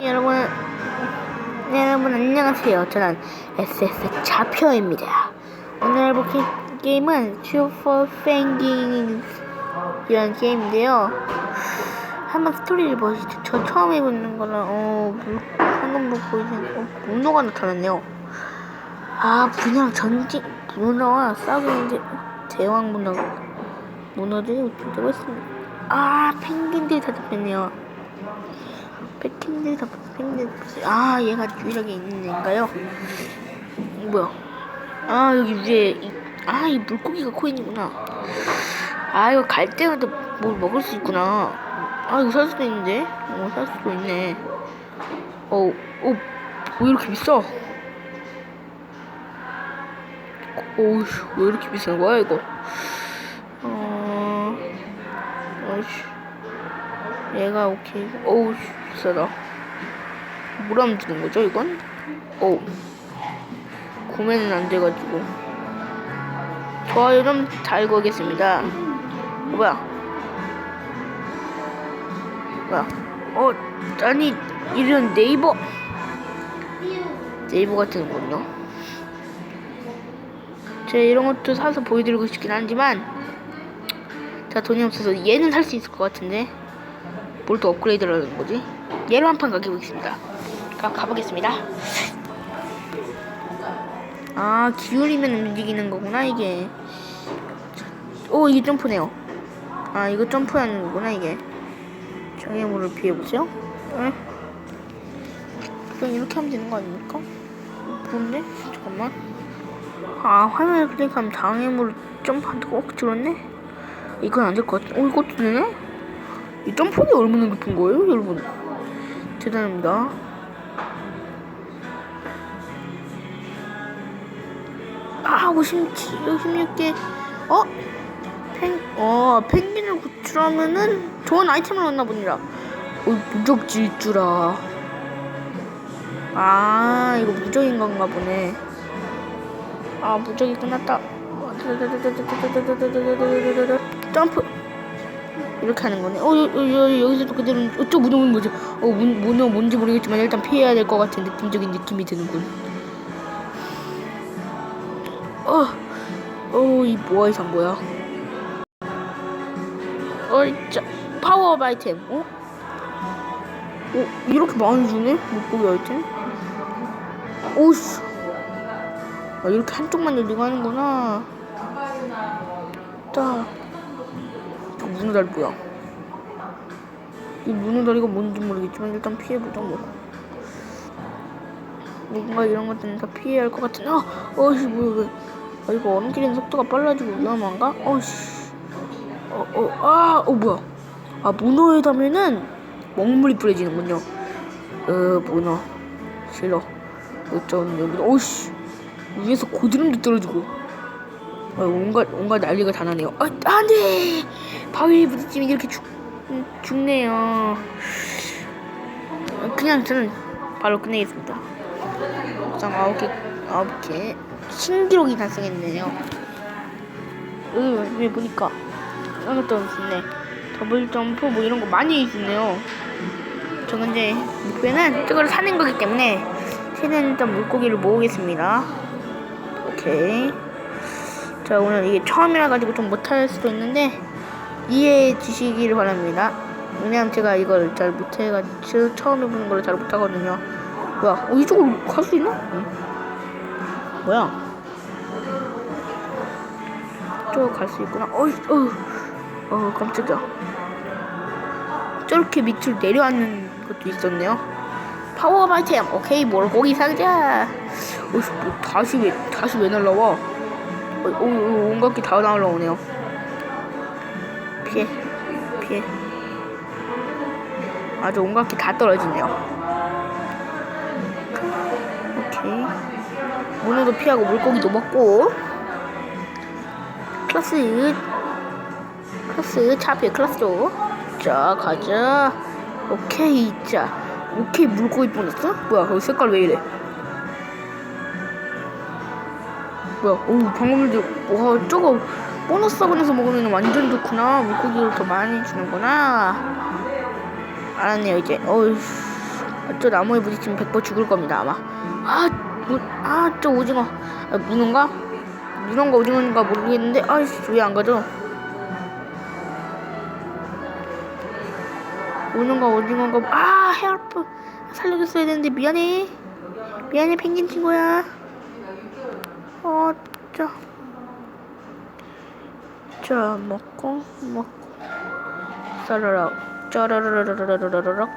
여러분, 네, 여러분 안녕하세요. 저는 SS 자표입니다. 오늘 해볼 게, 게임은 슈퍼 펭귄 이라는 게임인데요. 한번 스토리를 보시죠. 저 처음 해보는 거라 어 물, 방금 뭐 보이는 어, 문어가 나타났네요. 아 그냥 전지 문어와 싸우고 있는데 대왕 문어 문어들이 되고 있습니다. 아 펭귄들이 다 잡혔네요. 펭귄들이 다 펭귄 아 얘가 유일하게 있는 애인가요? 뭐야? 아 여기 위에 아이 물고기가 코인이구나. 아 이거 갈 때마다 뭘 먹을 수 있구나. 아 이거 살 수도 있는데? 어살 수도 있네. 어, 어, 왜 이렇게 비싸? 어우, 왜 이렇게 비싼 거야 이거? 어, 어이씨, 얘가 오케이. 비싸다. 뭘 하면 주는 거죠 이건? 어우, 구매는 안 돼가지고. 좋아요 좀 달고 오겠습니다. 어, 뭐야? 뭐야? 어, 아니 이런 네이버 네이버 같은 건요. 제가 이런 것도 사서 보여드리고 싶긴 하지만 제가 돈이 없어서 얘는 살 수 있을 것 같은데 뭘또 업그레이드를 하는 거지? 얘로 한 판 가보겠습니다. 그럼 가보겠습니다. 아 기울이면 움직이는 거구나 이게. 오 이게 점프네요. 아 이거 점프하는 거구나 이게. 장애물을 피해보세요. 응? 그냥 이렇게 하면 되는 거 아닙니까? 뭔데? 잠깐만. 아, 화면을 클릭하면 장애물을 점프한다고? 어, 들었네? 이건 안 될 것 같아. 어, 이것도 되네? 이 점프가 얼마나 높은 거예요, 여러분? 대단합니다. 아, 57, 56개. 어? 펭, 어, 펭귄을 구출하면은 좋은 아이템을 얻나 보니라. 어, 무적 질주라. 아, 이거 무적인 건가 보네. 아, 무적이 끝났다. 점프. 이렇게 하는 거네. 어, 여, 여, 여기서도 그대로, 어, 저 문어는 뭐지? 어, 문, 문어 뭔지 모르겠지만 일단 피해야 될 것 같은 느낌적인 느낌이 드는군. 어, 어, 이 모아 이상 뭐야? 어이, 자, 파워업 아이템, 어? 어, 이렇게 많이 주네? 물고기 아이템? 오씨. 아, 이렇게 한쪽만 열리고 하는구나. 자. 뭐야? 이 문어다리가 뭔지 모르겠지만 일단 피해보자, 뭐. 뭔가 이런 것들은 다 피해야 할 것 같은, 아! 어이씨, 뭐야, 왜. 아, 이거 얼음길이는 속도가 빨라지고 위험한가? 어이씨. 어, 어, 아, 어, 뭐야. 아, 문어에 닿으면은 먹물이 뿌려지는군요. 어, 문어. 싫어. 어쩌면 여기, 오씨. 위에서 고드름도 떨어지고. 아, 온갖, 온갖 난리가 다 나네요. 아, 안 돼! 바위에 부딪히면 이렇게 죽, 음, 죽네요. 그냥 저는 바로 끝내겠습니다. 장 아홉 개, 아홉 개. 신기록이 달성했네요. 여기 왜 보니까 이런 것도 있네. 더블 점프 뭐 이런 거 많이 있네요. 저 근데 목표는 저걸 사는 거기 때문에 새는 일단 물고기를 모으겠습니다. 오케이. 자 오늘 이게 처음이라 가지고 좀 못할 수도 있는데 이해해 주시기를 바랍니다. 왜냐면 제가 이걸 잘 못해가지고 처음 해보는 걸 잘 못하거든요. 뭐야? 어, 이쪽으로 갈 수 있나? 응. 뭐야? 이쪽으로 갈수 있구나. 어이, 어, 어, 깜짝이야. 저렇게 밑으로 내려앉는 것도 있었네요. 파워업 아이템, 오케이, 물고기 상자. 어이씨, 뭐, 다시 왜, 다시 왜 날라와? 온갖 게다 날라오네요. 피해, 피해. 아주 온갖 게 다 떨어지네요. 오케이. 문어도 피하고 물고기도 먹고. 클라스, 클라스, 차피 클라스. 자, 가자. 오케이, 자. 오케이, 물고기 보냈어? 뭐야, 거기 색깔 왜 이래? 뭐야, 오, 방금 전, 와, 저거, 보너스 사본에서 먹으면 완전 좋구나. 물고기를 더 많이 주는구나. 알았네요, 이제. 어휴, 저 나무에 부딪히면 100% 죽을 겁니다 아마. 아아저 오징어. 아, 문어인가? 문어인가 오징어인가 모르겠는데 아이씨 왜 안 가죠? 오는가 오징어인가 아 헬프. 살려줬어야 되는데 미안해. 미안해 펭귄 친구야 어자 자 먹고 먹고. 짜라락 짜라라라라라라락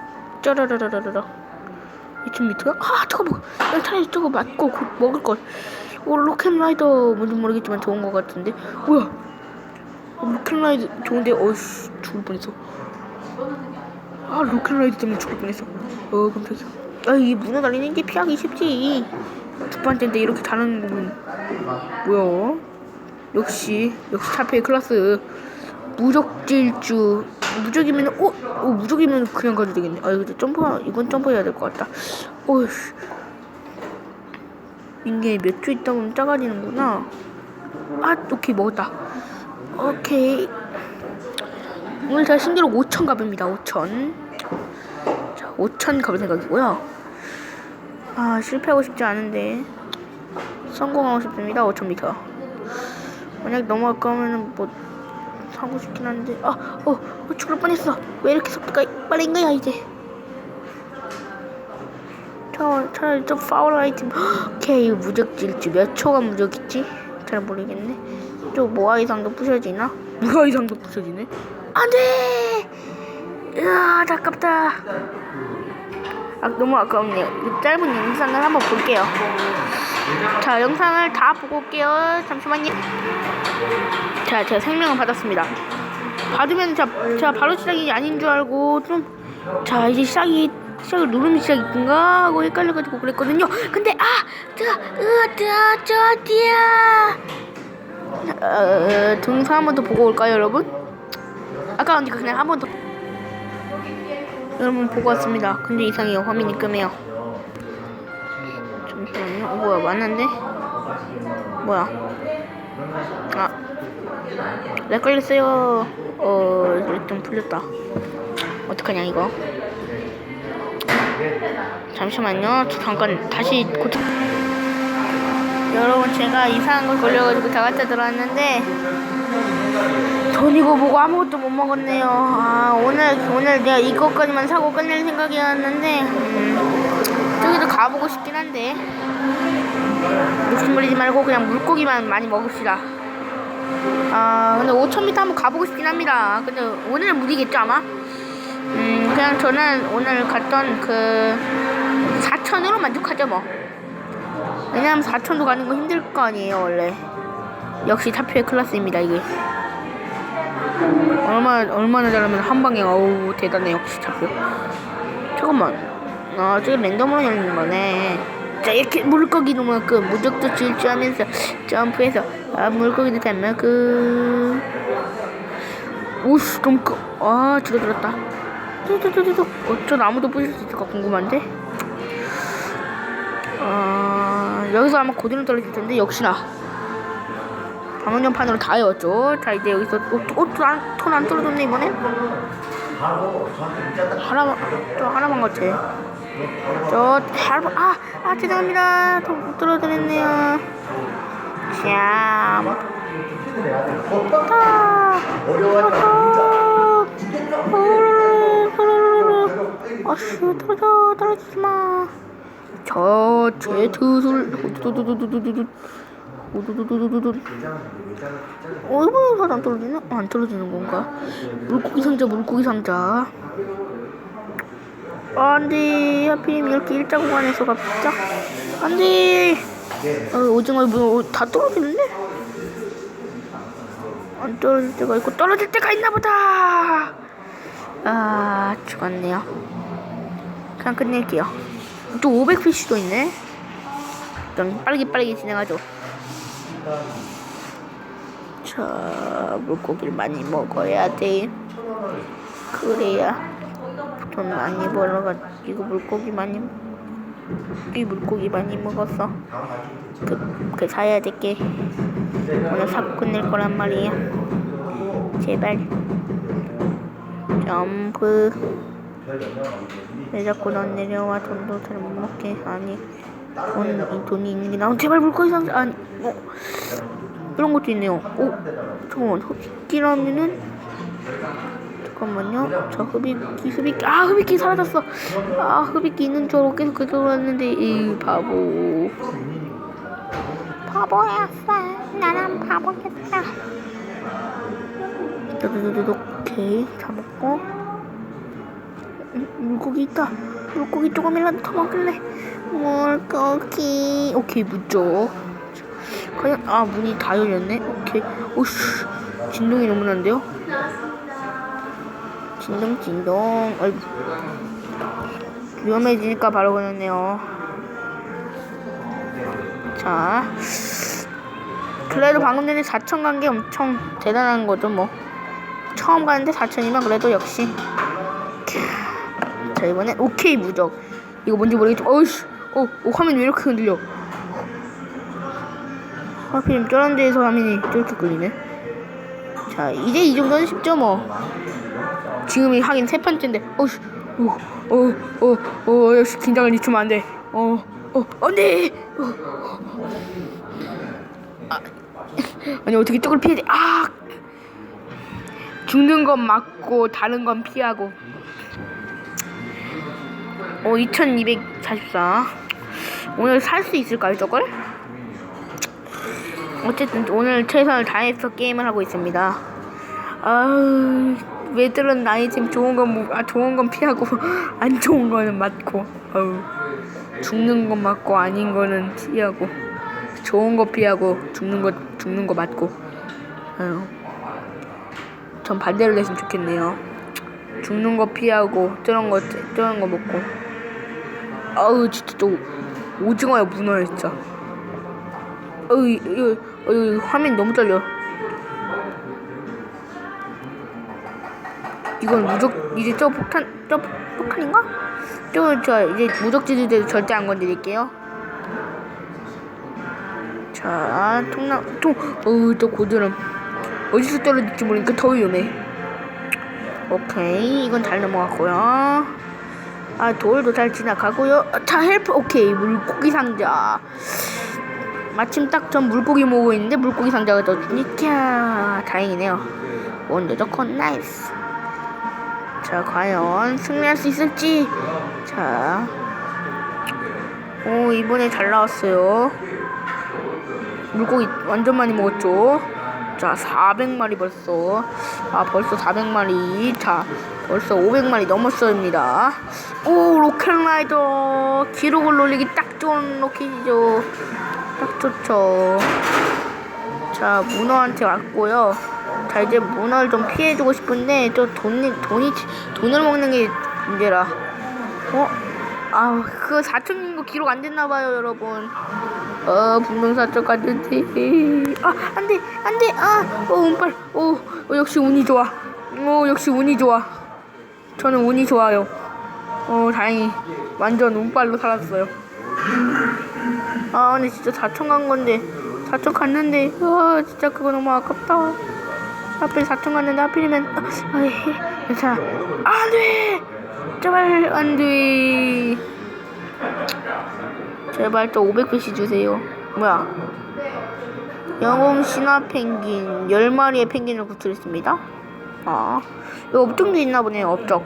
짜라라라라락 이쯤 밑에가 아 잠깐만 나 차라리 저거 맞고 곧 먹을 걸. 오, 로켓라이더 뭔지 모르겠지만 좋은 것 같은데. 뭐야? 어, 로켓라이더 좋은데? 어이씨 죽을 뻔했어. 아 로켓라이더 때문에 죽을 뻔했어. 어 깜짝이야. 아이 문어 날리는 게 피하기 쉽지 두 번째인데 이렇게 다른 거면 뭐야? 역시 역시 차페의 클라스. 무적질주. 무적이면 어? 어 무적이면 그냥 가도 되겠네. 아 이거 점프 이건 점프해야 될 것 같다. 어이씨. 이게 몇 초 있다 보면 작아지는구나. 아 오케이 먹었다. 오케이. 오늘 제가 신기록 5천 가봅니다 5천. 자 5천 가볼 생각이고요 아 실패하고 싶지 않은데. 성공하고 싶습니다. 5천 m 만약 너무 아까우면은 뭐 하고 싶긴 한데. 아, 어, 어 죽을 뻔했어. 왜 이렇게 속도가 빠른 거야 이제? 차, 차라리 좀 파울 아이템. 헉, 오케이 무적질주 몇 초가 무적이지? 잘 모르겠네. 저 모아 이상도 부셔지나? 모아 이상도 부셔지네? 안돼! 으아 아깝다 아 너무 이 짧은 영상을 한번 볼게요. 자 영상을 다 보고 올게요. 잠시만요. 자 제가 생명을 받았습니다. 받으면 자, 자 바로 시작이 아닌 줄 알고 좀 자 이제 시작이 시작을 누르면 시작인가? 하고 헷갈려가지고 그랬거든요. 근데 아! 뜨아 으아 뜨아 저 뛰어 어, 동영상 한 번 더 보고 올까요 여러분? 아까우니까 그냥 한 번 더 여러분 보고 왔습니다 근데 이상해요 화면이 끄매요 잠시만요 어, 뭐야 맞는데? 뭐야 아, 렉 걸렸어요. 어, 일단 풀렸다. 어떡하냐, 이거. 잠시만요. 저 잠깐 다시 고쳐. 여러분, 제가 이상한 걸 걸려가지고 다 갖다 들어왔는데, 전 이거 보고 아무것도 못 먹었네요. 아, 오늘, 오늘 내가 이것까지만 사고 끝낼 생각이었는데, 음, 저기도 가보고 싶긴 한데, 욕심 부리지 말고 그냥 물고기만 많이 먹읍시다. 아 근데 5,000m 한번 가보고 싶긴 합니다. 근데 오늘은 무리겠죠 아마? 음 그냥 저는 오늘 갔던 그 4,000으로 만족하죠 뭐. 왜냐면 4,000도 가는 거 힘들 거 아니에요 원래. 역시 타표의 클래스입니다 이게. 얼마나 얼마나 잘하면 한 방에 어우 대단해 역시 타표. 잠깐만. 아 저게 랜덤으로 열리는 거네. 자 이렇게 물고기 도만큼 무적도 질주하면서 점프해서 아 물고기도 잡만큼 오씨 너무 커아 줄어들었다. 뚜뚜뚜뚜 어저 나무도 부실 수 있을까 궁금한데? 아 여기서 아마 고디는 떨어질 텐데 역시나 방언연판으로 다 외웠죠 자 이제 여기서 옷톤안 떨어졌네 이번엔 하나만 또 하나만 같아 저 할, 아, 아 죄송합니다. 못 들어드렸네요. 참. 아씨 떨어져 떨어지지 마. 저 제트술 두두두두두두두 두두두두두두 어 이거 사람 떨어지나? 어, 안 떨어지는 건가? 물고기 상자 물고기 상자. 안돼 하필이면 이렇게 일자고 안에서 갑자 안돼 어, 오징어 뭐, 다 떨어지는데? 안 떨어질 때가 있고 떨어질 때가 있나 보다! 아 죽었네요. 그냥 끝낼게요. 또 500피쉬도 있네. 그럼 빠르게 빠르게 진행하죠 자 물고기를 많이 먹어야 돼. 그래야 돈 많이 벌어가지고 물고기 많이 이 물고기 많이 먹었어 그, 그 사야 될게. 오늘 사고 끝낼 거란 말이야. 제발. 점프 왜 자꾸 넌 내려와? 돈도 잘 못 먹게. 아니 돈, 이 돈이 있는 게 나온 제발 물고기 상자 아니 어? 이런 것도 있네요. 오 잠깐만 흡기라면은? 잠깐만요. 저 흡입기 흡입기 아 흡입기 사라졌어. 아 흡입기 있는 줄 알고 계속 왔는데 이 바보. 바보였어. 나는 바보였어 두두두두 오케이. 다 먹고. 음, 물고기 있다. 물고기 조금이라도 더 먹을래 물고기. 오케이 무죠. 과연 아 문이 다 열렸네? 오케이. 오씨 진동이 너무 난데요? 진동 진동. 어이 위험해지니까 바로 그랬네요. 자. 그래도 방금 전에 4천 간 게 엄청 대단한 거죠 뭐. 처음 가는데 4천이면 그래도 역시. 자 이번엔 오케이 무적. 이거 뭔지 모르겠지만 어이씨 어, 어 화면 왜 이렇게 흔들려? 하필 저런 데에서 화면이 저렇게 끌리네. 자 이제 이 정도는 쉽죠 뭐. 지금이 하긴 세 번째인데. 어이씨. 어어어 어, 어, 역시 긴장을 늦추면 안 돼. 어 어 안 돼 어. 아, 아니 어떻게 저걸 피해야 돼? 아! 죽는 건 맞고 다른 건 피하고. 어 2244 오늘 살 수 있을까요 저걸? 어쨌든 오늘 최선을 다해서 게임을 하고 있습니다. 아우 왜들은 아이템 좋은 건 뭐, 아, 좋은 건 피하고 안 좋은 거는 맞고 아우 죽는 건 맞고 아닌 거는 피하고 좋은 거 피하고 죽는 거 죽는 거 맞고 아유 전 반대로 됐으면 좋겠네요. 죽는 거 피하고 저런 거 저런 거 먹고. 아우 진짜 또 오징어야 문어야 진짜 어우 이거 어우 화면 너무 떨려. 이건 무적 이제 저 폭탄 저 폭탄인가? 저 저 이제 무적지대도 절대 안 건드릴게요. 자 통나 통 어우 또 고드름. 어디서 떨어질지 모르니까 더 위험해 오케이 이건 잘 넘어갔고요 아 돌도 잘 지나가고요 자 헬프 오케이 물고기 상자 마침 딱 전 물고기 모으고 있는데 물고기 상자가 떠주니까 다행이네요 원더더콘 나이스 자 과연 승리할 수 있을지 자 오, 이번에 잘 나왔어요. 물고기 완전 많이 먹었죠. 자, 400마리 벌써. 아, 벌써 400마리. 자, 벌써 500마리 넘었습니다. 오, 로켓라이더. 기록을 올리기 딱 좋은 로켓이죠. 딱 좋죠. 자, 문어한테 왔고요. 자, 이제 문어를 좀 피해주고 싶은데, 저 돈이, 돈이, 돈을 먹는 게 문제라. 어? 아, 그 4천인 거 기록 안 됐나 봐요, 여러분. 어, 분명 4천 갔는데. 아, 안 돼, 안 돼, 아, 어, 운빨. 오, 어, 역시 운이 좋아. 오, 역시 운이 좋아. 저는 운이 좋아요. 어, 다행히. 완전 운빨로 살았어요. 아, 근데 진짜 4천 간 건데. 4천 갔는데. 아, 진짜 그거 너무 아깝다. 하필 4천 갔는데 하필이면. 아, 아이, 괜찮아. 안 돼! 제발 안 돼. 제발 또 500배씩 주세요. 뭐야? 영웅 신화 펭귄 10마리의 펭귄을 구출했습니다. 아, 이거 업종도 있나 보네요. 업적.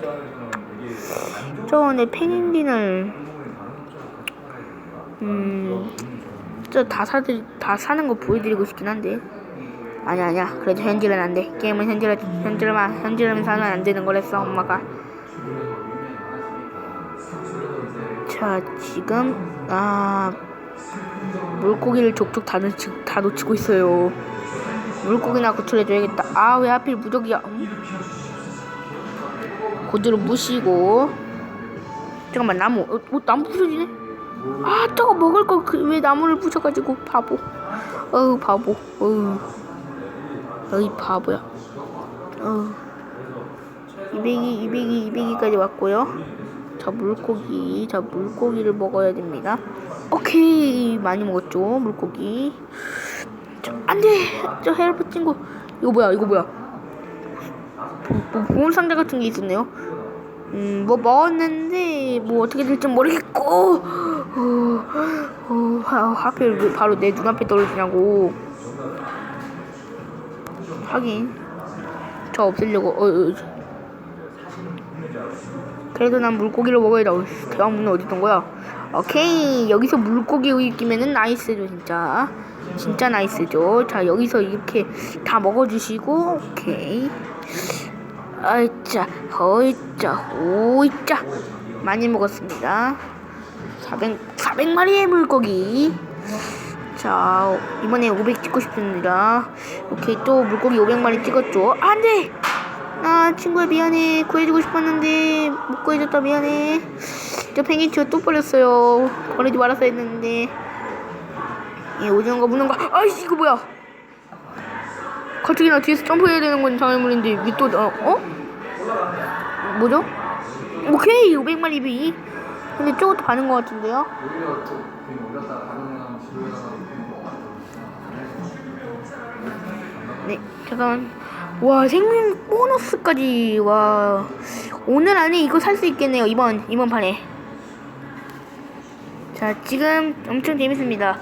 저 오늘 펭귄을 음, 저 다 사들 다 사는 거 보여드리고 싶긴 한데. 아니야 아니야. 그래도 현질은 안 돼. 게임은 현질 현질만 현질하면 사면 안 되는 거랬어 엄마가. 자 지금 아 물고기를 족족 다, 놓치, 다 놓치고 있어요 물고기나 구출해줘야겠다. 아 왜 하필 무적이야. 음? 고드로 무시고. 잠깐만 나무. 어, 어 나무 부서지네? 아 저거 먹을 거왜 나무를 부셔가지고 바보. 어우 바보. 어우. 어이 바보야. 어우. 200이 200이 200이까지 왔고요. 자 물고기 자 물고기를 먹어야 됩니다. 오케이 많이 먹었죠 물고기. 자, 안돼. 저 헬프 친구. 이거 뭐야 이거 뭐야? 뭐, 뭐 보물 상자 같은 게 있었네요. 음, 뭐 먹었는데 뭐 어떻게 될지 모르겠고. 어, 어, 하, 하필 왜 바로 내 눈앞에 떨어지냐고. 하긴 저 없애려고 어, 어. 그래도 난 물고기를 먹어야 돼. 대왕문은 어디 있던 거야 오케이. 여기서 물고기 우유 끼면은 나이스죠 진짜. 진짜 나이스죠. 자 여기서 이렇게 다 먹어주시고 오케이. 아이짜 허이짜 호이짜. 많이 먹었습니다. 400, 400마리의 물고기. 자 이번에 500 찍고 싶습니다. 오케이 또 물고기 500마리 찍었죠? 안돼! 아 친구야 미안해. 구해주고 싶었는데 못 구해줬다 미안해 저 펭귄 치어 또 버렸어요 버리지 말았어야 했는데 예 오징어 거 무는 거 아이씨 이거 뭐야 갑자기 나 뒤에서 점프해야 되는 건 장애물인데 위또 어? 어? 뭐죠? 오케이 500마리 비 근데 저것도 반은 것 같은데요? 네 잠깐만 와 생명 보너스까지 와 오늘 안에 이거 살 수 있겠네요 이번 이번 판에 자 지금 엄청 재밌습니다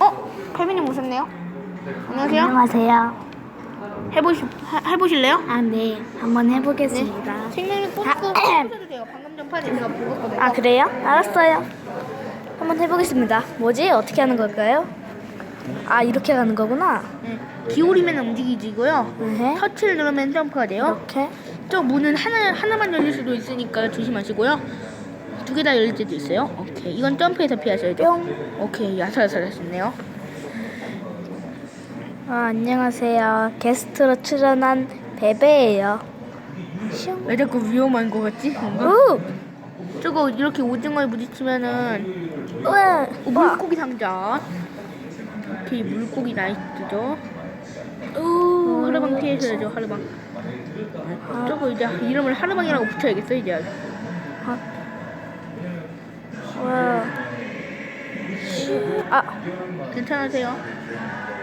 어? 팔미님 오셨네요 안녕하세요 안녕하세요. 해보시 하- 해보실래요? 아, 네. 한번 해보겠습니다. 생명력 보너스 뽑으셔도 돼요 방금 전 판에 제가 보았거든요 아, 그래요? 알았어요. 한번 해보겠습니다. 뭐지? 어떻게 하는 걸까요? 아, 이렇게 가는 거구나. 네. 기울이면 움직이지고요 네. 터치를 누르면 점프가 돼요 이렇게. 저 문은 하나 하나만 열릴 수도 있으니까 조심하시고요. 두 개 다 열릴 때도 있어요. 오케이, 이건 점프해서 피하셔야죠. 뿅. 오케이, 야살야살 하셨네요. 아, 안녕하세요. 게스트로 출연한 베베예요. 슝. 왜 자꾸 위험한 거 같지? 뭔가? 우! 저거 이렇게 오징어에 부딪히면은 우와! 어, 물고기 상자. 오케이, 물고기 나이스죠. 우! 하르방 피하셔야죠, 하르방. 아. 저거 이제 이름을 하르방이라고 붙여야겠어 이제. 아. 와. 슈. 아. 괜찮으세요?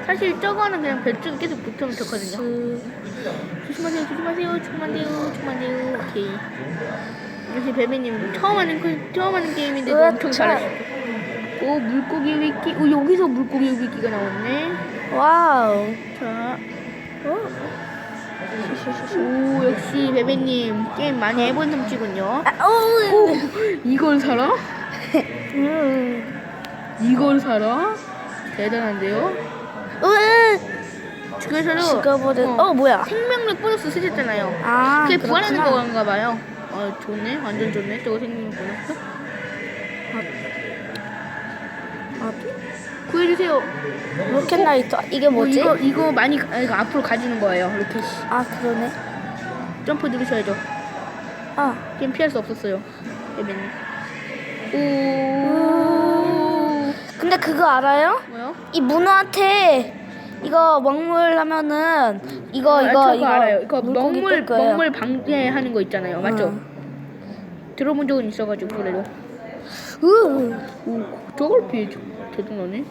사실 저거는 그냥 배 쪽에 계속 붙으면 좋거든요. 수. 조심하세요, 조심하세요, 조심하세요, 조심하세요. 오케이. 역시 베베님 처음 하는 그- 처음 하는 게임인데도 으악, 엄청 차. 잘하시고. 오 물고기 위키, 오 여기서 물고기 위키가 나왔네. 와우. 자, 어? 오 역시 베베님 게임 많이 해본 솜씨군요. 아, 오. 오 이걸 사라? 음. 이걸 사라? 대단한데요? 으. 그래서도 죽어버린. 어, 어, 뭐야? 생명력 보너스 쓰셨잖아요. 아, 그게 부활하는 그렇구나. 거인가 봐요. 아 좋네, 완전 좋네. 저거 생명력 보너스. 아, 구해주세요. 로켓 라이터. 이게 뭐지? 어, 이거 이거 많이 가- 아, 이거 앞으로 가지는 거예요. 씨. 아, 그러네. 점프 누르셔야죠. 아. 게임 피할 수 없었어요. 예배님. 오. 근데 그거 알아요? 뭐요? 이 문어한테 이거 먹물 하면은 이거 아, 이거 이거 알아요. 이거 물고기 먹물 뺄 거예요. 먹물 방제하는 거 있잖아요. 맞죠? 어. 들어본 적은 있어가지고 그래도. 으. 오, 저걸 피해 대단하네.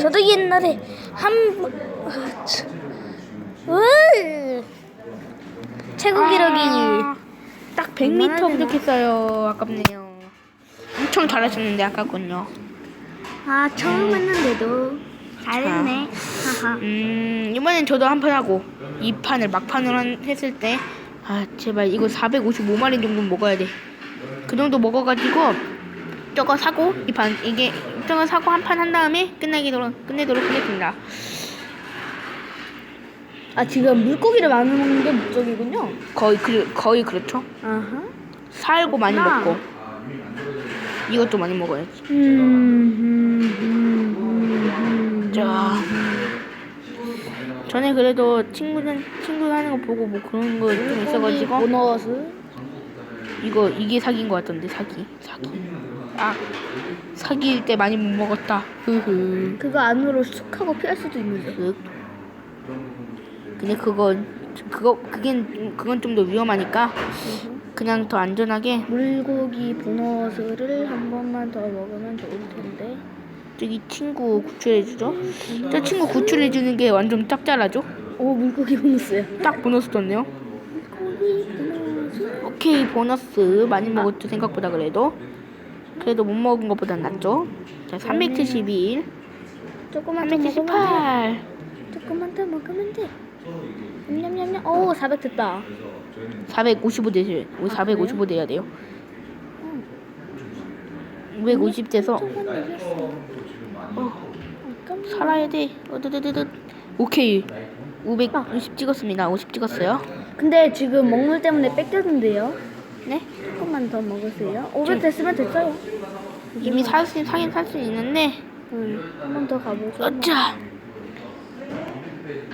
저도 옛날에 한 아, 참. 으. 최고 기록이 아, 딱 100m 얼마나 되나? 부족했어요. 아깝네요. 엄청 잘하셨는데 아깝군요. 아 처음 했는데도 잘했네. 하하. 음 이번엔 저도 한 판 하고 이 판을 막판으로 한- 했을 때 아 제발 이거 455마리 정도 먹어야 돼. 그 정도 먹어가지고 저거 사고 이판 이게 저거 사고 한 판 한 다음에 끝내기도록 끝내도록 하겠습니다. 아 지금 물고기를 많이 먹는 게 목적이군요. 거의 그 거의 그렇죠. 아하. 살고 많이 그렇구나. 먹고 이것도 많이 먹어야지. 음, 음, 음, 음, 음. 자 전에 그래도 친구들 친구 하는 거 보고 뭐 그런 거 좀 있어가지고 보너스. 이거 이게 사기인 것 같던데 사기 사기 아 사기일 때 많이 못 먹었다 흐흐 그거 안으로 쑥 하고 피할 수도 있는데. 그 근데 그건 그거 그겐 그건 좀 더 위험하니까 그냥 더 안전하게 물고기 보너스를 한 번만 더 먹으면 좋을 텐데. 저기 친구 구출해주죠 저 친구 구출해주는 게 완전 짭짤하죠 오 물고기 보너스요. 딱 보너스 떴네요 물고기 보너스. 오케이 보너스 많이 먹었죠 생각보다 그래도 그래도 못 먹은 것보단 낫죠 자 371 조금만 더 먹으면 돼. 378 조금만 더 먹으면 돼. 냠냠냠냠. 오, 400 됐다. 455 대실 우리 455 돼야 돼요 550 돼서. 어. 살아야 돼 어드드드드 오케이 550 찍었습니다 50 찍었어요 근데 지금 먹물 때문에 뺏겼는데요. 네 조금만 더 먹으세요. 500 됐으면 됐어요. 이미 살 수 사긴 살 수 있는데 응. 한 번 더 가보죠. 어짜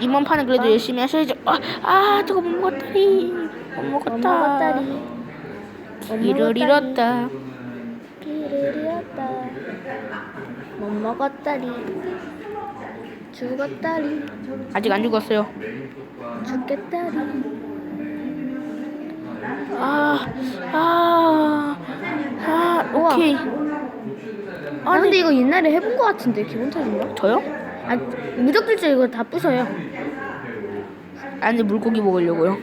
이번 판은 그래도 열심히 하셔야죠 아, 아 저거 못 먹었다리 못못 먹었다 길을. 잃었다 길을 잃었다. 못 먹었다리. 죽었다리. 아직 안 죽었어요 죽겠다리. 아, 아, 아, 오케이. 아 근데 이거 옛날에 해본 거 같은데 기분 탓인가? 저요? 아 무적들자 이거 다 부셔요. 아니 물고기 먹으려고요.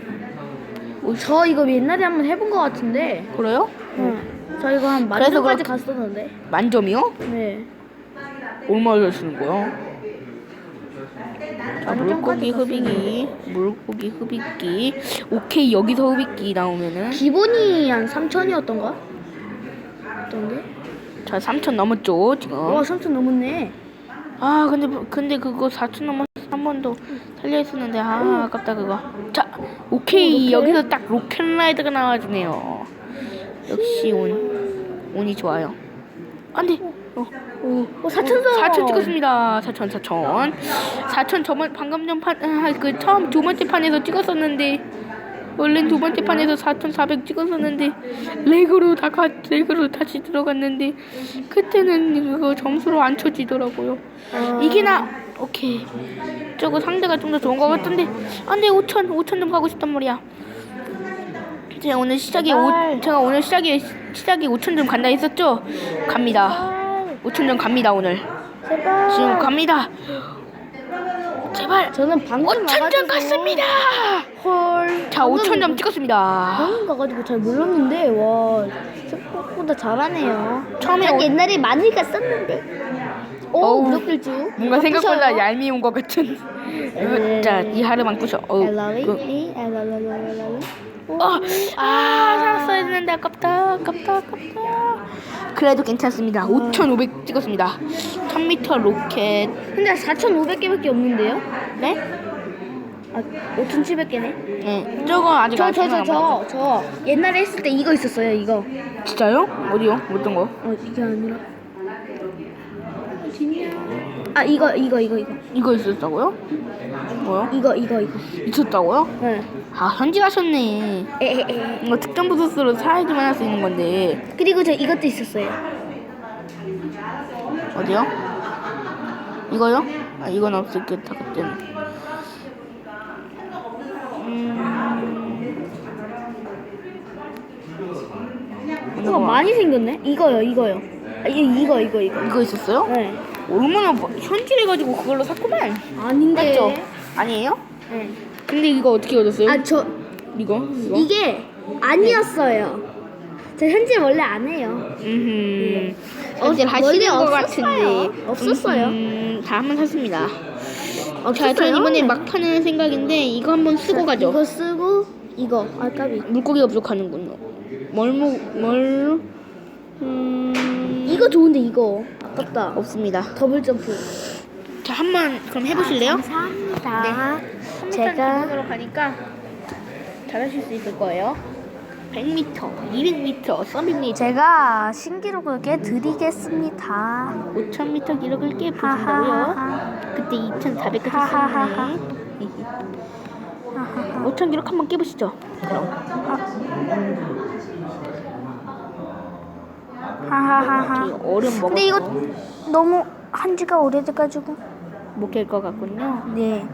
저 이거 옛날에 한번 해본 거 같은데. 그래요? 응. 저 이거 한 그래서 만점까지 그렇- 갔었는데. 만점이요? 네. 얼마나 쓰는 거야? 자, 물고기 흡입기, 물고기 흡입기. 오케이 여기서 흡입기 나오면은 기본이 한 3천이었던가? 어떤데? 자 3천 넘었죠 지금. 와 3천 넘었네. 아 근데 근데 그거 4천 넘었 한번더 살려 있었는데 아 아깝다 그거. 자 오케이 오? 여기서 딱 로켓라이드가 나와주네요. 역시 운 운이 좋아요. 안돼. 어. 오, 어 4천 점. 4천 찍었습니다. 4천 4천. 4천 저번 방금 전판그 처음 두 번째 판에서 찍었었는데 원래 두 번째 판에서 4,400 찍었었는데 렉으로 다 가, 렉으로 다시 들어갔는데 그때는 그거 점수로 안 쳐지더라고요. 아. 이게 나 오케이 저거 상대가 좀 더 좋은 것 같은데 안돼 5천 5천 점 가고 싶단 말이야. 제가 오늘 제발. 오, 제가 오늘 시작이 시작이 5천 점 간다 했었죠? 갑니다. 제발. 5천 점 갑니다 오늘. 지금 갑니다. 제발 저는 방금 5천 점 갔습니다. 헐. 자 5천 점 찍었습니다. 방금 가가지고 잘 몰랐는데 와 생각보다 잘하네요. 처음에 전 오- 옛날에 많이 갔었는데. 오 어우, 무적들주. 뭔가 생각보다 얄미운 것 같은. 네. 자이 하루만 부셔. 어, 그. 어, 아 살았어야 했는데 아깝다, 아깝다, 아깝다. 그래도 괜찮습니다. 5,500 찍었습니다. 1000m 로켓. 근데 4,500개밖에 없는데요? 네? 아 5,700개네. 네. 저거 아직 저 안 저 저저안저 옛날에 했을 때 이거 있었어요 이거. 진짜요? 어디요? 어떤 거? 어 이게 아니라. 아 이거 이거 이거 이거 이거 있었다고요? 뭐요? 이거 이거 이거. 있었다고요? 네. 아 현지 가셨네. 에에에. 이거 특정 부스스로 사야지만 할 수 있는 건데 그리고 저 이것도 있었어요. 어디요? 이거요? 아 이건 없었겠다 그때는. 음... 이거 많이 생겼네. 이거요 이거요. 아 이, 이거 이거 이거. 이거 있었어요? 네. 얼마나 뭐- 현질해가지고 그걸로 샀구만. 아닌데. 맞죠? 아니에요? 네. 근데 이거 어떻게 얻었어요? 아 저 이거? 이거? 이게 아니었어요. 저 현재 원래 안 해요. 음, 어, 현질 하시는 원래 것 없었어요. 같은데. 없었어요. 음, 다 한번 샀습니다. 자. 저는 이번에 막타는 생각인데 이거 한번 쓰고 가죠. 이거 쓰고 이거 아까비. 물고기가 부족하는군요. 뭘 먹, 뭘, 음, 이거 좋은데 이거 아깝다. 없습니다. 더블 점프. 자, 한 번 그럼 해보실래요? 감사합니다. 네. 제가 하도록 하니까 잘하실 수 있을 거예요. 100m, 200m, 300m, 제가 신기록을 깨드리겠습니다. 5000m 기록을 깨보신다고요. 그때 2400까지 하하하하. 썼네. 5000 기록 한번 깨보시죠. 그럼. 하하하하. 얼음 먹어. 근데 이거 너무 한 지가 오래돼가지고. 못깰 것 같군요. 네.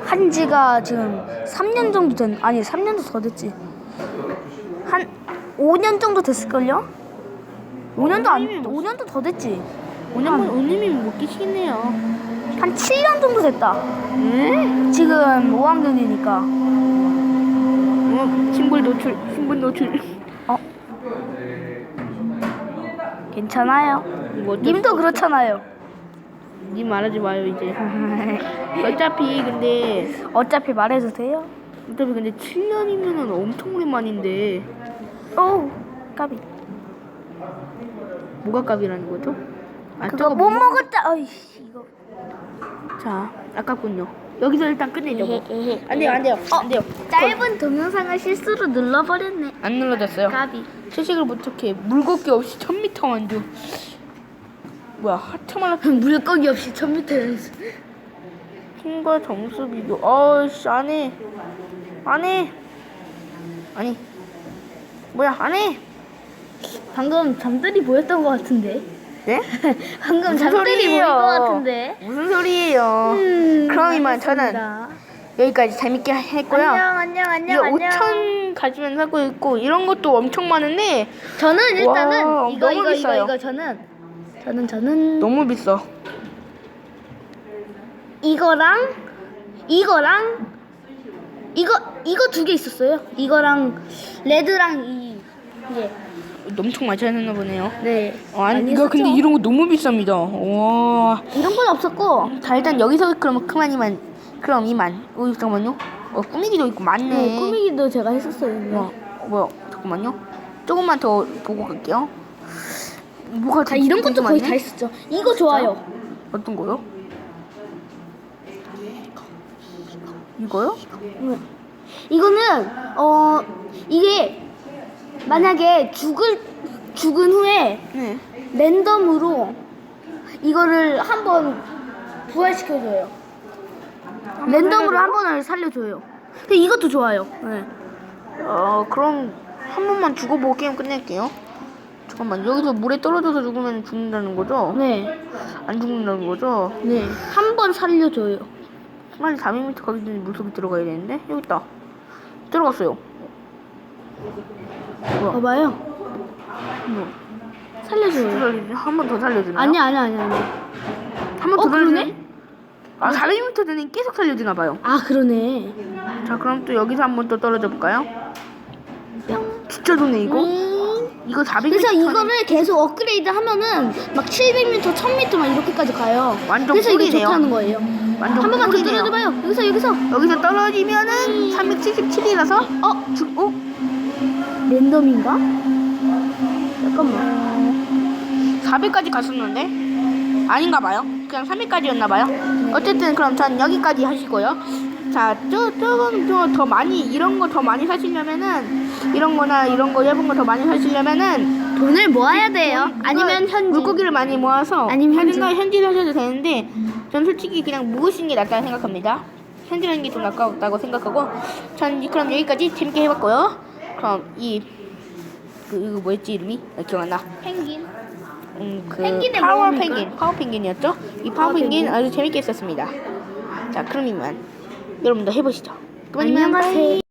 한 지가 지금 3년 정도 된 아니 3년도 더 됐지. 한 5년 정도 됐을걸요? 5년도 안 5년도 더 됐지. 오늘은 오늘이 못 깨시겠네요. 한 7년 정도 됐다. 응? 지금 5학년이니까. 어, 어, 신분 노출, 신분 노출. 괜찮아요. 뭐 님도. 그렇잖아요. 님 말하지 마요 이제. 어차피 근데 어차피 말해도 돼요. 어차피 근데 7년이면은 엄청 오랜만인데 오, 까비. 뭐가 값이라는 거죠? 아, 그거 못 뭐- 먹었다. 어이씨, 이거. 자, 아깝군요. 여기서 일단 끝내죠. 뭐. 안 돼요, 안 돼요, 안 돼요. 짧은 동영상을 실수로 눌러버렸네. 안 눌러졌어요. 까비. 채식을 못하게 물고기 없이 1000m 완주. 뭐야, 하트만 하트 물고기 없이 1000m. 팀과 점수 비교. 어이씨, 안 해. 안 해. 아니. 뭐야, 안 해. 방금 잠들이 보였던 것 같은데. 네? 방금 무슨 잠들이 보인 소리예요? 것 같은데. 무슨 소리예요? 음, 그럼 이만 저는 알겠습니다. 여기까지 재밌게 했고요. 안녕, 안녕, 안녕, 안녕. 5천 가지면 사고 있고 이런 것도 엄청 많은데 저는 일단은 와, 이거 너무 이거 비싸요. 이거 이거 저는 저는 저는 너무 비싸. 이거랑 이거랑 이거 이거 두 개 있었어요. 이거랑 레드랑 이 예. 엄청 많이 찾았나 보네요. 네. 어, 아니 많이 이거 근데. 이런 거 너무 비쌉니다. 와. 이런 건 없었고 자 일단 여기서 그럼 그만 이만 그럼 이만. 어 잠깐만요. 어 꾸미기도 있고 많네. 네, 꾸미기도 제가 했었어요. 네. 와 뭐야 잠깐만요. 조금만 더 보고 갈게요. 뭐가 자 이런 것도 거의 다? 했었죠. 이거 좋아요. 어떤 거요? 이거요? 네. 이거는 어 이게 만약에 죽을 죽은 후에 네. 랜덤으로 이거를 한번 부활시켜줘요. 랜덤으로 한 번을 살려줘요. 근데 이것도 좋아요. 네. 어 그럼 한 번만 죽어보고 게임 끝낼게요. 잠깐만 여기서 물에 떨어져서 죽으면 죽는다는 거죠? 네. 안 죽는다는 거죠? 네. 한 번 살려줘요. 빨리 400m 가기 전에 물속에 들어가야 되는데 여기 있다. 들어갔어요. 뭐야? 봐봐요. 뭐? 살려줘요. 한번 더 살려주나요? 아니 아니 아니 아니. 한번 더 어? 그러네? 아 400m 전에 계속 살려주나 봐요. 아 그러네. 자 그럼 또 여기서 한 번 또 떨어져 볼까요? 뿅. 진짜 좋네 이거. 음. 이거 400m. 그래서 이거를 계속 업그레이드 하면은 막 700m, 1000m 막 이렇게까지 가요. 완전 그래서 이게 꿀이네요. 좋다는 거예요. 완전 한 번만 더 꿀이네요. 떨어져봐요. 여기서 여기서. 여기서 떨어지면은 377이라서 어? 죽 어? 랜덤인가? 잠깐만. 400까지 갔었는데 아닌가 봐요. 그냥 300까지였나 봐요. 어쨌든 그럼 전 여기까지 하시고요. 자, 저, 조금 더, 더 많이 이런 거 더 많이 사시려면은 이런 거나 이런 거 예쁜 거더 많이 사시려면은 돈을 모아야 돼요. 아니면 현지. 물고기를 많이 모아서 아니면 현지. 현지나 현지 사셔도 되는데 전 솔직히 그냥 묵으시는 게 낫다고 생각합니다. 현지라는 게 좀 아깝다고 생각하고 전 이- 그럼 여기까지 재밌게 해봤고요. 그럼 이 그, 이거 뭐였지 이름이? 아, 기억 안 나. 펭귄. 음, 그 펭귄의 파워? 펭귄, 파워 펭귄이었죠? 이 파워 펭귄. 아주 재밌게 했었습니다. 자, 그럼 이만 여러분도 해보시죠. 그만 이만 안녕하세요. 바이.